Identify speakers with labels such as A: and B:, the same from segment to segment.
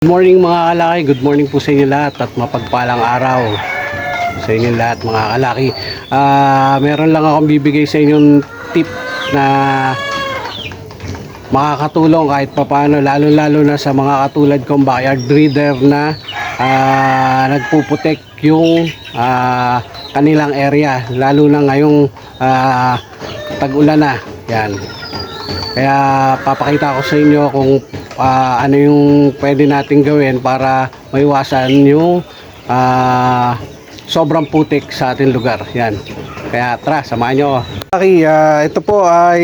A: Good morning mga kalaki, good morning po sa inyo lahat at mapagpalang araw sa inyo lahat mga kalaki. Ah, meron lang akong bibigay sa inyong tip na makakatulong kahit papaano lalo-lalo na sa mga katulad kong backyard breeder na ah, nagpuputek yung ah, kanilang area lalo na ngayong ah, tag-ulan na. Yan. Kaya papakita ko sa inyo kung ah, ano yung pwede natin gawin para maiwasan yung ah, sobrang putik sa ating lugar. Yan. Kaya tara, samahan nyo. Okay, ah, ito po ay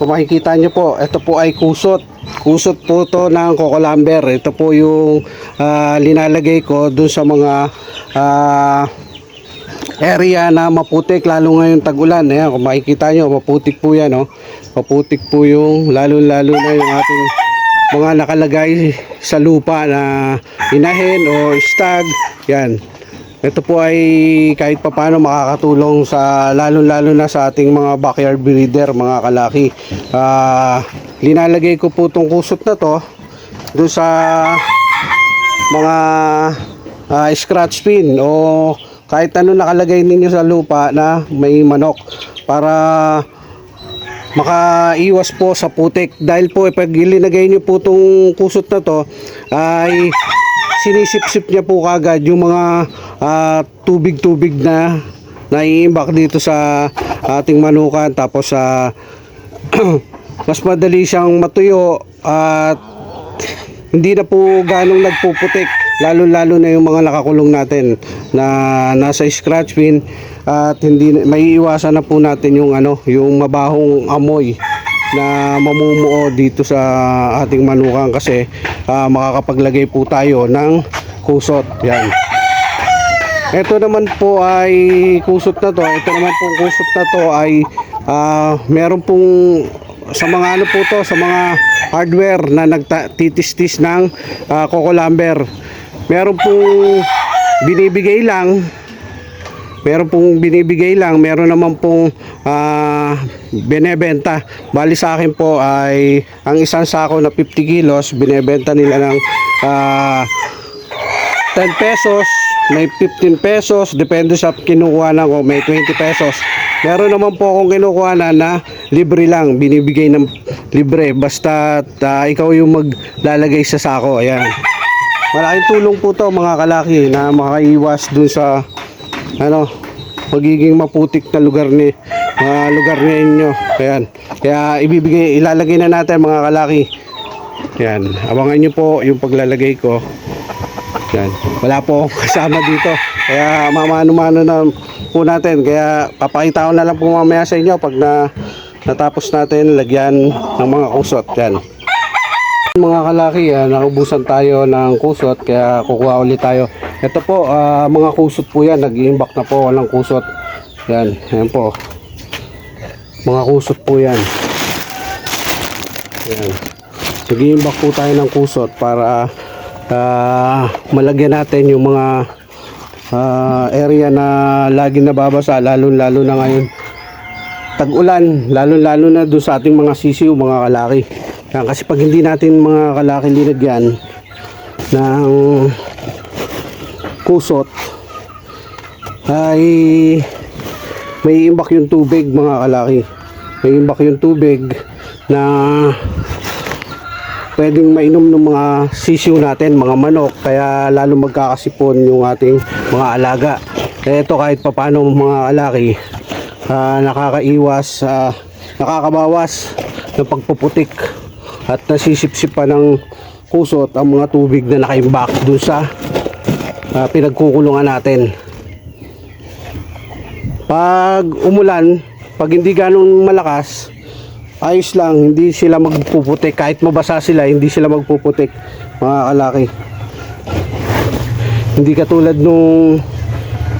A: kung makikita nyo po, ito po ay kusot. Kusot po to ng Coco Lumber. Ito po yung ah, linalagay ko dun sa mga ah, area na maputik lalo ngayon tag-ulan. Ayan, kung makikita nyo, maputik po yan. Oh. Maputik po yung lalo-lalo na yung ating mga nakalagay sa lupa na inahin o stag. Yan. Ito po ay kahit papano makakatulong sa lalo-lalo na sa ating mga backyard breeder, mga kalaki. Ah, linalagay ko po itong kusot na to doon sa mga ah, scratch pin o kahit ano nakalagay ninyo sa lupa na may manok para makaiwas po sa putik. Dahil po eh, pag ilinagay nyo po itong kusot na to ay sinisip-sip niya po kagad yung mga ah, tubig-tubig na naiimbak dito sa ating manukan. Tapos sa mas madali siyang matuyo at hindi na po ganong nagpuputik lalo lalo na yung mga nakakulong natin na nasa scratch pin at hindi may iwasan na po natin yung ano yung mabahong amoy na mamumuo dito sa ating manukan kasi ah, makakapaglagay po tayo ng kusot. Yan. Ito naman po ay kusot na to. Ito naman pong kusot na to ay ah, meron pong sa mga ano po to sa mga hardware na nagtitistis ng uh, Coco Lumber meron pong binibigay lang meron pong binibigay lang meron naman pong ah, binebenta bali sa akin po ay ang isang sako na 50 kilos binebenta nila ng ah, 10 pesos, may 15 pesos, depende sa kinukuha na ko, may 20 pesos. Meron naman po akong kinukuha na na libre lang, binibigay ng libre, basta ah, ikaw yung maglalagay sa sako, ayan. Malaking tulong po to mga kalaki na makaiwas dun sa ano, magiging maputik na lugar ni mga lugar ninyo. Ayan. Kaya ibibigay, ilalagay na natin mga kalaki. Ayan. Abangan nyo po yung paglalagay ko. Yan. Wala po kasama dito. Kaya mamano-mano na po natin. Kaya papakita ko na lang po mamaya sa inyo pag na natapos natin lagyan ng mga kusot. Yan. Mga kalaki, ah, naubusan tayo ng kusot kaya kukuha ulit tayo. Ito po, ah, mga kusot po yan. Nag-iimbak na po walang kusot. Yan, yan po. Mga kusot po yan. Yan. Nag-iimbak po tayo ng kusot para ah, malagyan natin yung mga ah, area na lagi nababasa lalo lalo na ngayon tag-ulan lalo lalo na doon sa ating mga sisiw mga kalaki Yan, kasi pag hindi natin mga kalaki linagyan ng kusot ay may imbak yung tubig mga kalaki. May imbak yung tubig na pwedeng mainom ng mga sisiw natin, mga manok, kaya lalo magkakasipon yung ating mga alaga. Kaya ito kahit papano mga alaki, ah, nakakaiwas, ah, nakakabawas ng pagpuputik at nasisipsip pa ng kusot ang mga tubig na nakaimbak dun sa ah, pinagkukulungan natin. Pag umulan, pag hindi ganong malakas, ayos lang, hindi sila magpuputik. Kahit mabasa sila, hindi sila magpuputik, mga kalaki. Hindi katulad nung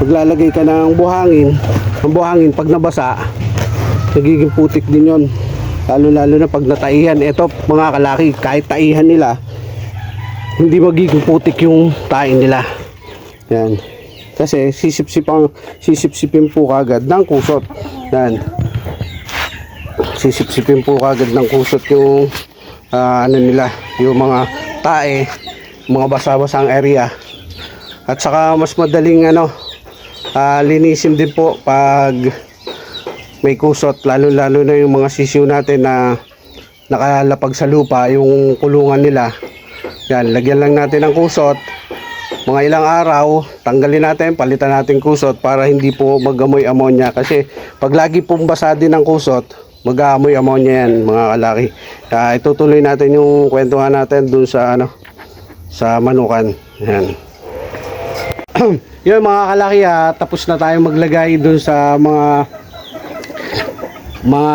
A: paglalagay ka ng buhangin, ang buhangin pag nabasa, nagiging putik din yon. Lalo lalo na pag nataihan. Ito mga kalaki, kahit taihan nila, hindi magiging putik yung tain nila. Yan. Kasi sisip-sipang sisip-sipin po kagad ng kusot. Yan sisip-sipin po kagad ng kusot yung ah, ano nila, yung mga tae mga basa-basang area. At saka mas madaling ano, ah, linisin din po pag may kusot lalo-lalo na yung mga sisiw natin na nakalapag sa lupa yung kulungan nila. Yan, lagyan lang natin ng kusot. Mga ilang araw, tanggalin natin, palitan natin kusot para hindi po magamoy ammonia kasi pag lagi pong basa din ng kusot, mag-aamoy ammonia yan mga kalaki. Kaya itutuloy natin yung kwentuhan natin dun sa ano sa manukan. Yan. Yun mga kalaki ha, tapos na tayo maglagay dun sa mga mga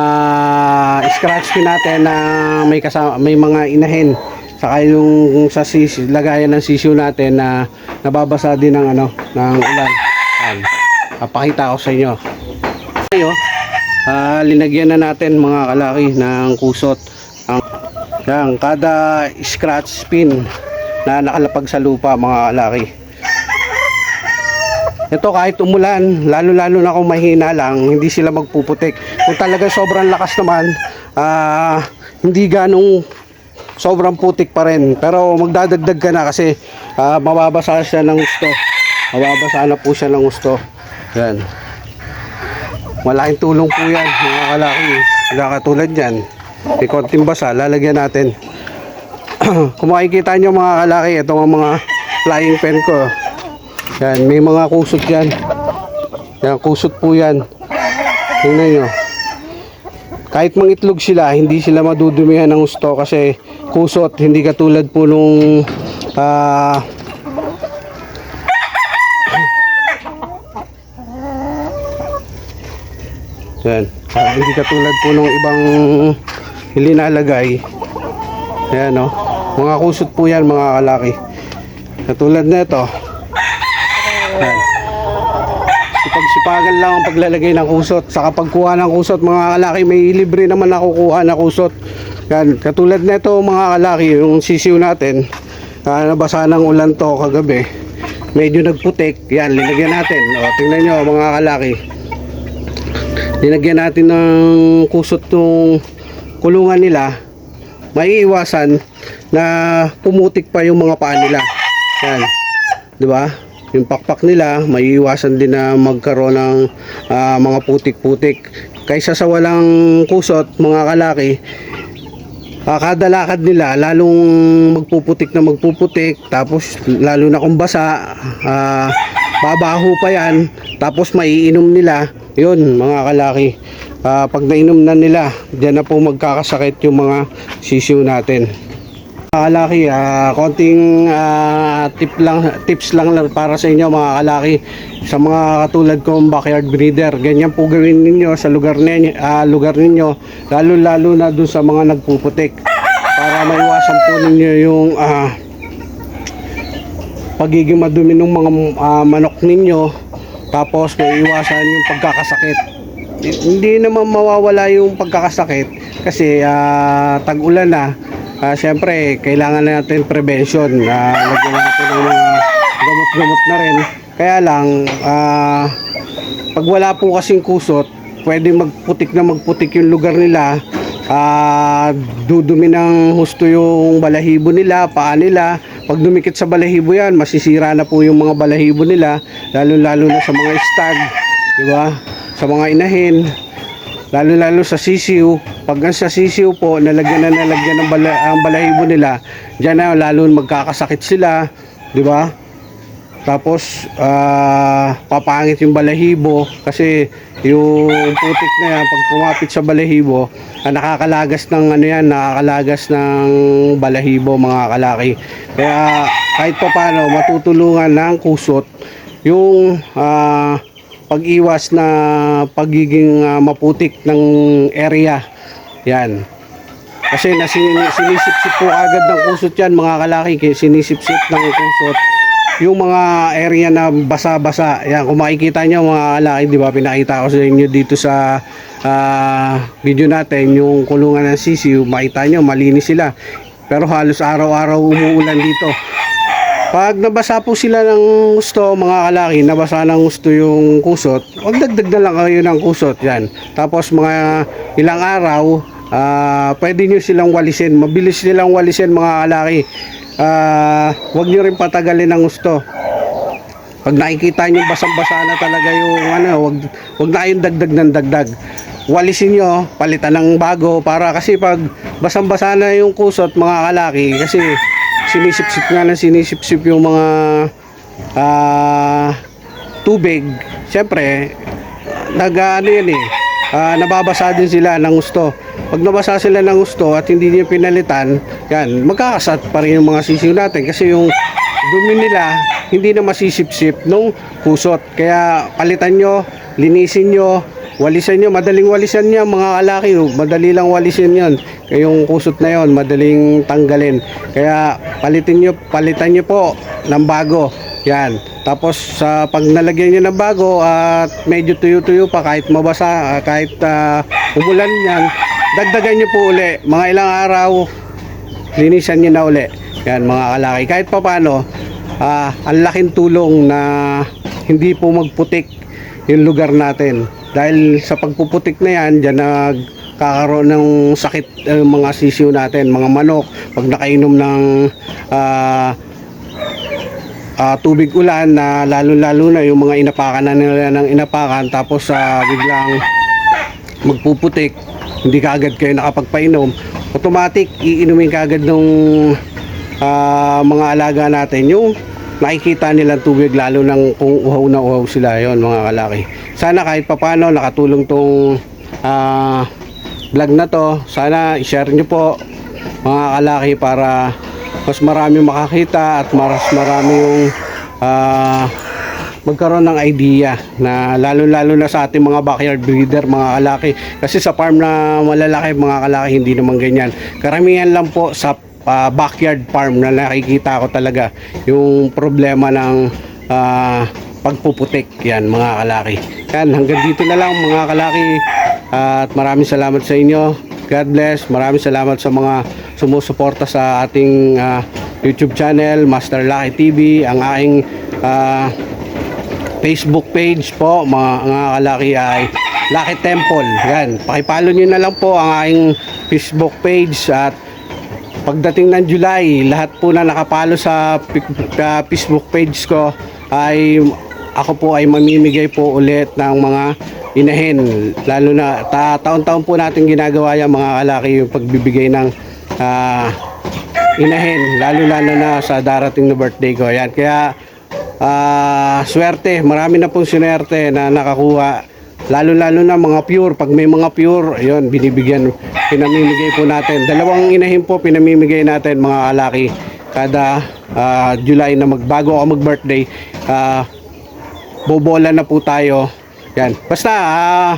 A: scratch pin natin na may kasama, may mga inahin saka yung sa sis, lagayan ng sisiw natin na nababasa din ng ano ng ulan. Papakita ko sa inyo. Ayo. Ah, linagyan na natin mga kalaki ng kusot. Ang yan, kada scratch pin na nakalapag sa lupa mga kalaki. Ito kahit umulan, lalo-lalo na kung mahina lang, hindi sila magpuputik. Kung talaga sobrang lakas naman, ah, hindi ganong sobrang putik pa rin. Pero magdadagdag ka na kasi ah, mababasa siya ng gusto. Mababasa na po siya ng gusto. Yan. Malaking tulong po yan, mga kalaki. Wala katulad yan. May konting basa, lalagyan natin. Kung makikita nyo mga kalaki, ito ang mga flying pen ko. Yan, may mga kusot yan. Yan, kusot po yan. Tingnan nyo. Kahit mangitlog sila, hindi sila madudumihan ng gusto kasi kusot, hindi katulad po nung ah, yan. Ah, hindi katulad po nung ibang ilinalagay. Ayan, no? Mga kusot po yan, mga kalaki. Katulad na ito. Yan. Sipag-sipagan lang ang paglalagay ng kusot. Sa pagkuha ng kusot, mga kalaki, may libre naman nakukuha na kusot. Yan. Katulad na ito, mga kalaki, yung sisiw natin. Ah, nabasa ng ulan to kagabi. Medyo nagputik. Yan, linagyan natin. O, tingnan nyo, mga kalaki. Linagyan natin ng kusot ng kulungan nila. Maiiwasan na pumutik pa yung mga paa nila. Yan. 'Di ba? Yung pakpak nila, maiiwasan din na magkaroon ng ah, mga putik-putik. Kaysa sa walang kusot, mga kalaki, ah, kada lakad nila, lalong magpuputik na magpuputik. Tapos, lalo na kung basa, ah, babaho pa yan. Tapos, maiinom nila. Yun, mga kalaki. Ah, pag nainom na nila, diyan na po magkakasakit yung mga sisiw natin. Kalaki, ah, konting ah, tip lang, tips lang para sa inyo mga kalaki. Sa mga katulad kong backyard breeder, ganyan po gawin ninyo sa lugar ninyo, ah, lugar ninyo lalo lalo na dun sa mga nagpuputik. Para maiwasan po ninyo yung ah, pagiging madumi ng mga ah, manok ninyo tapos maiiwasan yung pagkakasakit. Hindi naman mawawala yung pagkakasakit kasi ah, tag-ulan na Ah, syempre kailangan natin prevention. Na lagyan natin ng gamot-gamot na rin. Kaya lang ah, pag wala po kasing kusot pwede magputik na magputik yung lugar nila. Ah, dudumi ng husto yung balahibo nila paa nila. Pag dumikit sa balahibo yan masisira na po yung mga balahibo nila lalo lalo na sa mga stag di ba? Sa mga inahin lalo lalo sa sisiw. Pag ang sa sisiw po nalagyan na nalagyan ng bala, ang balahibo nila diyan na lalo magkakasakit sila di ba? Tapos ah, papangit yung balahibo kasi yung putik na yan pag kumapit sa balahibo ah, nakakalagas ng ano yan nakakalagas ng balahibo mga kalaki. Kaya kahit pa paano matutulungan ng kusot yung ah, pag-iwas na pagiging ah, maputik ng area. Yan. Kasi sinisip-sip po agad ng kusot yan mga kalaki. Sinisip-sip ng kusot. Yung mga area na basa-basa. Yan, kung makikita nyo mga kalaki, di ba, pinakita ko sa inyo dito sa ah, video natin, yung kulungan ng sisiw, makita nyo, malinis sila. Pero halos araw-araw umuulan dito. Pag nabasa po sila ng gusto, mga kalaki, nabasa ng gusto yung kusot, huwag dagdag na lang kayo ng kusot, yan. Tapos mga ilang araw, ah, pwede nyo silang walisin. Mabilis nilang walisin mga kalaki. ah, wag nyo rin patagalin ng gusto. Pag nakikita nyo basang-basa na talaga yung ano, wag, wag na kayong dagdag ng dagdag. Walisin nyo, palitan ng bago para kasi pag basang-basa na yung kusot mga kalaki kasi sinisip-sip nga na sinisip-sip yung mga ah, tubig. Siyempre, nag ano yan eh, ah, nababasa din sila ng gusto. Pag nabasa sila ng gusto at hindi niyo pinalitan, yan, magkakasat pa rin yung mga sisiw natin kasi yung dumi nila hindi na masisipsip nung kusot. Kaya palitan nyo, linisin nyo, walisan nyo, madaling walisan niya mga kalaki, oh. madali lang walisin yon. Kaya yung kusot na yon, madaling tanggalin. Kaya palitin nyo, palitan nyo po ng bago. Yan. Tapos sa pag nalagyan nyo ng bago at medyo tuyo-tuyo pa kahit mabasa, ah, kahit ah, umulan yan, dagdagan nyo po uli. Mga ilang araw, linisan nyo na uli. Yan mga kalaki. Kahit pa paano, ah, ang laking tulong na hindi po magputik yung lugar natin. Dahil sa pagpuputik na yan, dyan nagkakaroon ng sakit ang mga sisiw natin, mga manok. Pag nakainom ng ah, ah, tubig ulan na lalo-lalo na yung mga inapakan na nila ng inapakan tapos sa biglang magpuputik hindi kaagad kayo nakapagpainom automatic iinumin kaagad ng ah, mga alaga natin yung nakikita nilang tubig lalo ng kung uhaw na uhaw sila yon mga kalaki sana kahit papano nakatulong tong ah, vlog na to sana i-share nyo po mga kalaki para mas marami makakita at mas marami yung ah, magkaroon ng idea na lalo-lalo na sa ating mga backyard breeder, mga kalaki. Kasi sa farm na malalaki, mga kalaki, hindi naman ganyan. Karamihan lang po sa ah, backyard farm na nakikita ko talaga yung problema ng ah, pagpuputik. Yan, mga kalaki. Yan, hanggang dito na lang, mga kalaki. At maraming salamat sa inyo. God bless. Maraming salamat sa mga sumusuporta sa ating ah, YouTube channel, Master Lucky TV, ang aking ah, Facebook page po, mga, mga kalaki ay Lucky Temple. Yan, pakipalo nyo na lang po ang aking Facebook page at pagdating ng July, lahat po na nakapalo sa Facebook page ko ay ako po ay mamimigay po ulit ng mga inahin. Lalo na ta, taon-taon po natin ginagawa yan mga kalaki yung pagbibigay ng ah, inahin. Lalo-lalo na sa darating na birthday ko. Yan, kaya ah, swerte, marami na pong sinerte na nakakuha. Lalo-lalo na mga pure. Pag may mga pure, ayun, binibigyan, pinamimigay po natin. Dalawang inahin po pinamimigay natin mga kalaki kada ah, July na magbago ako mag-birthday. ah, bobola na po tayo. Yan. Basta, ah,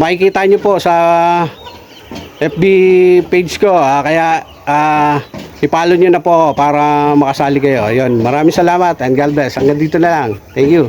A: makikita nyo po sa FB page ko. ah, kaya, ah, ipalo nyo na po para makasali kayo. Ayun. Maraming salamat and God bless. Hanggang dito na lang. Thank you.